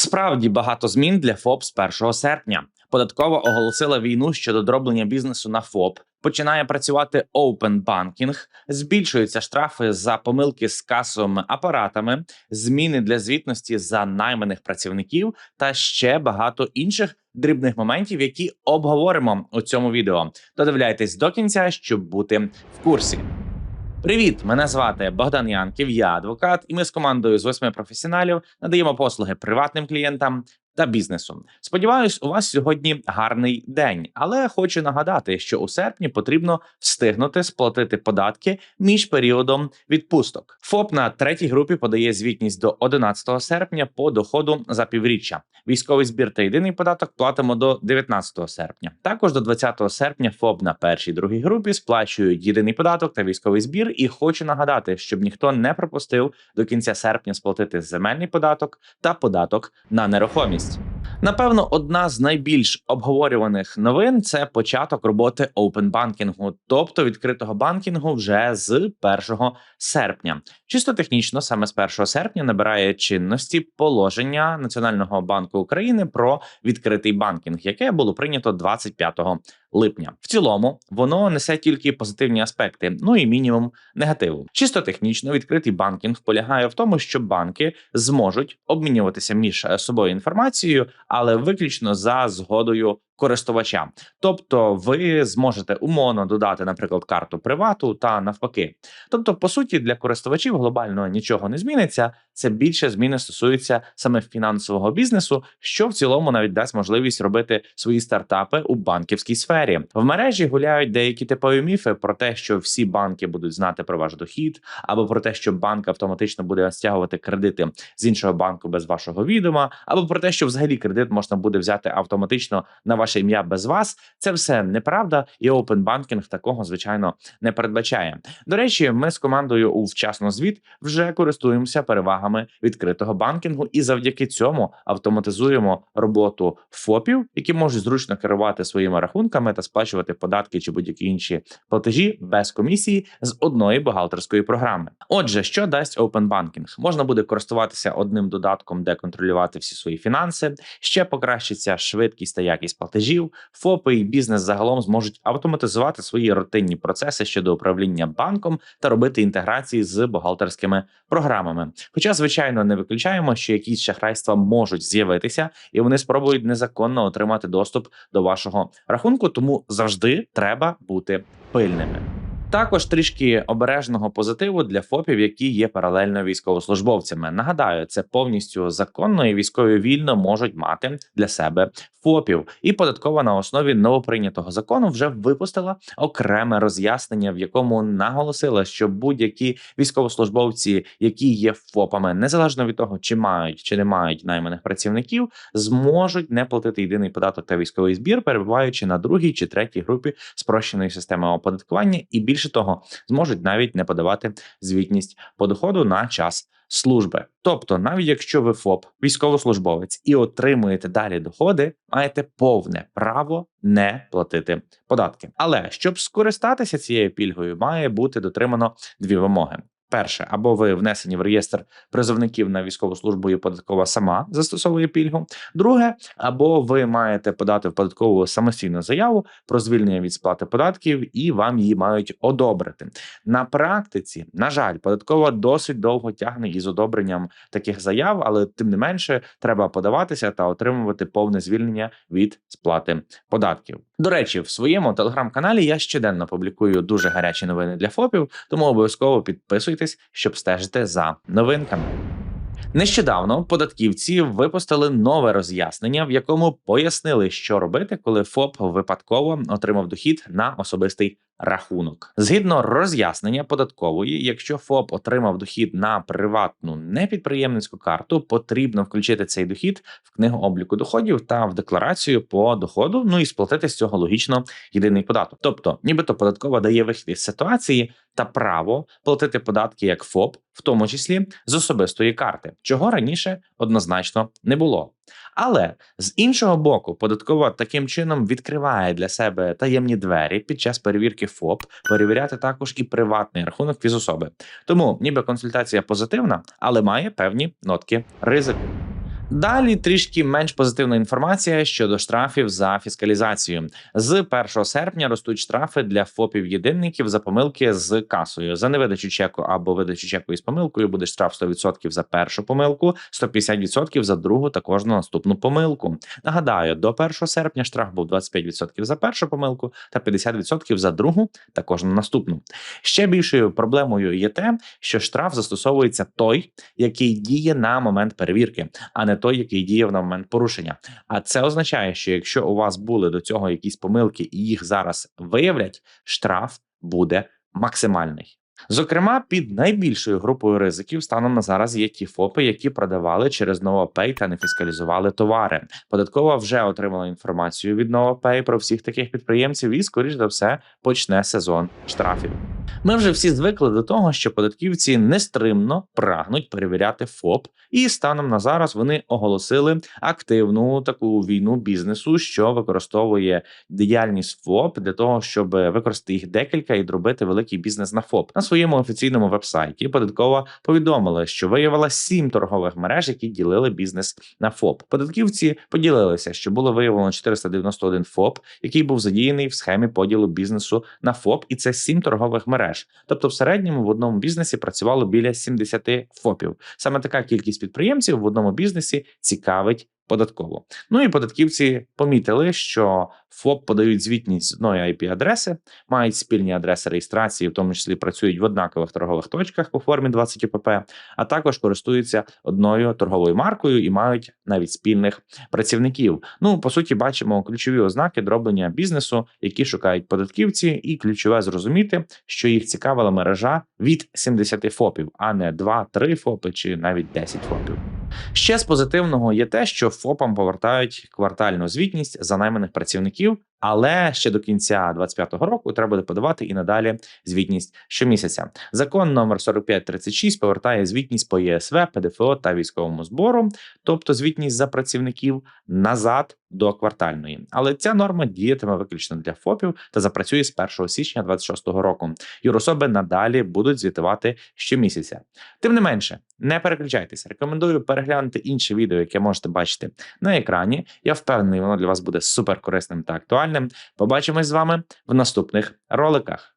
Справді багато змін для ФОП з 1 серпня. Податкова оголосила війну щодо дроблення бізнесу на ФОП. Починає працювати Open Banking, збільшуються штрафи за помилки з касовими апаратами, зміни для звітності за найманих працівників та ще багато інших дрібних моментів, які обговоримо у цьому відео. Додивляйтесь до кінця, щоб бути в курсі. Привіт, мене звати Богдан Янків, я адвокат, і ми з командою з восьми професіоналів надаємо послуги приватним клієнтам та бізнесу. Сподіваюсь, у вас сьогодні гарний день, але хочу нагадати, що у серпні потрібно встигнути сплатити податки між періодом відпусток. ФОП на третій групі подає звітність до 11 серпня по доходу за півріччя. Військовий збір та єдиний податок платимо до 19 серпня. Також до 20 серпня ФОП на першій другій групі сплачують єдиний податок та військовий збір. І хочу нагадати, щоб ніхто не пропустив до кінця серпня сплатити земельний податок та податок на нерухомість. Напевно, одна з найбільш обговорюваних новин це початок роботи Open банкінгу, тобто відкритого банкінгу вже з 1 серпня. Чисто технічно, саме з 1 серпня набирає чинності положення Національного банку України про відкритий банкінг, яке було прийнято 25 липня. В цілому воно несе тільки позитивні аспекти, ну і мінімум негативу. Чисто технічно відкритий банкінг полягає в тому, що банки зможуть обмінюватися між собою інформацією, але виключно за згодою користувача. Тобто, ви зможете умовно додати, наприклад, карту привату та навпаки. Тобто, по суті, для користувачів глобально нічого не зміниться. Це більше зміни стосуються саме фінансового бізнесу, що в цілому навіть дасть можливість робити свої стартапи у банківській сфері. В мережі гуляють деякі типові міфи про те, що всі банки будуть знати про ваш дохід, або про те, що банк автоматично буде стягувати кредити з іншого банку без вашого відома, або про те, що взагалі кредит можна буде взяти автоматично на ваш ваше ім'я без вас. Це все неправда, і Open Banking такого звичайно не передбачає. До речі, ми з командою у вчасно звіт вже користуємося перевагами відкритого банкінгу, і завдяки цьому автоматизуємо роботу ФОПів, які можуть зручно керувати своїми рахунками та сплачувати податки чи будь-які інші платежі без комісії з одної бухгалтерської програми. Отже, що дасть Open Banking? можна буде користуватися одним додатком, де контролювати всі свої фінанси, ще покращиться швидкість та якість платежів платежів, ФОПи і бізнес загалом зможуть автоматизувати свої рутинні процеси щодо управління банком та робити інтеграції з бухгалтерськими програмами. Хоча, звичайно, не виключаємо, що якісь шахрайства можуть з'явитися, і вони спробують незаконно отримати доступ до вашого рахунку, тому завжди треба бути пильними. Також трішки обережного позитиву для ФОПів, які є паралельно військовослужбовцями. Нагадаю, це повністю законно і військові вільно можуть мати для себе ФОПів. І податкова на основі новоприйнятого закону вже випустила окреме роз'яснення, в якому наголосила, що будь-які військовослужбовці, які є ФОПами, незалежно від того, чи мають чи не мають найманих працівників, зможуть не платити єдиний податок та військовий збір, перебуваючи на другій чи третій групі спрощеної системи оподаткування і більш більше того, зможуть навіть не подавати звітність по доходу на час служби. Тобто, навіть якщо ви ФОП, військовослужбовець і отримуєте далі доходи, маєте повне право не платити податки. Але щоб скористатися цією пільгою, має бути дотримано дві вимоги. Перше, або ви внесені в реєстр призовників на військову службу і податкова сама застосовує пільгу. Друге, або ви маєте подати в податкову самостійну заяву про звільнення від сплати податків, і вам її мають одобрити. На практиці, на жаль, податкова досить довго тягне із одобренням таких заяв, але тим не менше треба подаватися та отримувати повне звільнення від сплати податків. До речі, в своєму телеграм-каналі я щоденно публікую дуже гарячі новини для ФОПів, тому обов'язково підписуйтесь, щоб стежити за новинками. Нещодавно податківці випустили нове роз'яснення, в якому пояснили, що робити, коли ФОП випадково отримав дохід на особистий рахунок. Згідно роз'яснення податкової, якщо ФОП отримав дохід на приватну непідприємницьку карту, потрібно включити цей дохід в книгу обліку доходів та в декларацію по доходу. Ну і сплатити з цього логічно єдиний податок. Тобто, нібито податкова дає вихід із ситуації та право платити податки як ФОП, в тому числі з особистої карти, чого раніше однозначно не було. Але з іншого боку, податкова таким чином відкриває для себе таємні двері під час перевірки ФОП, перевіряти також і приватний рахунок фізособи. Тому ніби консультація позитивна, але має певні нотки ризику. Далі трішки менш позитивна інформація щодо штрафів за фіскалізацію. З 1 серпня ростуть штрафи для ФОПів єдинників за помилки з касою. За невидачу чеку або видачу чеку із помилкою буде штраф 100% за першу помилку, 150% за другу та кожну наступну помилку. Нагадаю, до 1 серпня штраф був 25% за першу помилку та 50% за другу та кожну наступну. Ще більшою проблемою є те, що штраф застосовується той, який діє на момент перевірки, а не той, який діяв на момент порушення. А це означає, що якщо у вас були до цього якісь помилки і їх зараз виявлять, штраф буде максимальний. Зокрема, під найбільшою групою ризиків станом на зараз є ті ФОПи, які продавали через NovaPay та не фіскалізували товари. Податкова вже отримала інформацію від NovaPay про всіх таких підприємців, і скоріш за все почне сезон штрафів. Ми вже всі звикли до того, що податківці нестримно прагнуть перевіряти ФОП, і станом на зараз вони оголосили активну таку війну бізнесу, що використовує діяльність ФОП для того, щоб використати їх декілька і зробити великий бізнес на ФОП. На своєму офіційному вебсайті податкова повідомила, що виявила сім торгових мереж, які ділили бізнес на ФОП. Податківці поділилися, що було виявлено 491 ФОП, який був задіяний в схемі поділу бізнесу на ФОП, і це сім торгових мереж. Тобто, в середньому в одному бізнесі працювало біля 70 ФОПів. Саме така кількість підприємців в одному бізнесі цікавить. Податково. Ну і податківці помітили, що ФОП подають звітність з одної IP-адреси, мають спільні адреси реєстрації, в тому числі працюють в однакових торгових точках по формі 20 ОПП, а також користуються одною торговою маркою і мають навіть спільних працівників. Ну по суті, бачимо ключові ознаки дроблення бізнесу, які шукають податківці, і ключове зрозуміти, що їх цікавила мережа від 70 ФОПів, а не 2-3 ФОПи чи навіть 10 ФОПів. Ще з позитивного є те, що ФОПам повертають квартальну звітність за найманих працівників, але ще до кінця 2025 року треба буде подавати і надалі звітність щомісяця. Закон номер 4536 повертає звітність по ЄСВ, ПДФО та військовому збору, тобто звітність за працівників назад до квартальної. Але ця норма діятиме виключно для ФОПів та запрацює з 1 січня 2026 року. Юрособи надалі будуть звітувати щомісяця. Тим не менше, не переключайтеся. Рекомендую переглянути інше відео, яке можете бачити на екрані. Я впевнений, воно для вас буде супер корисним та актуальним. Побачимось з вами в наступних роликах.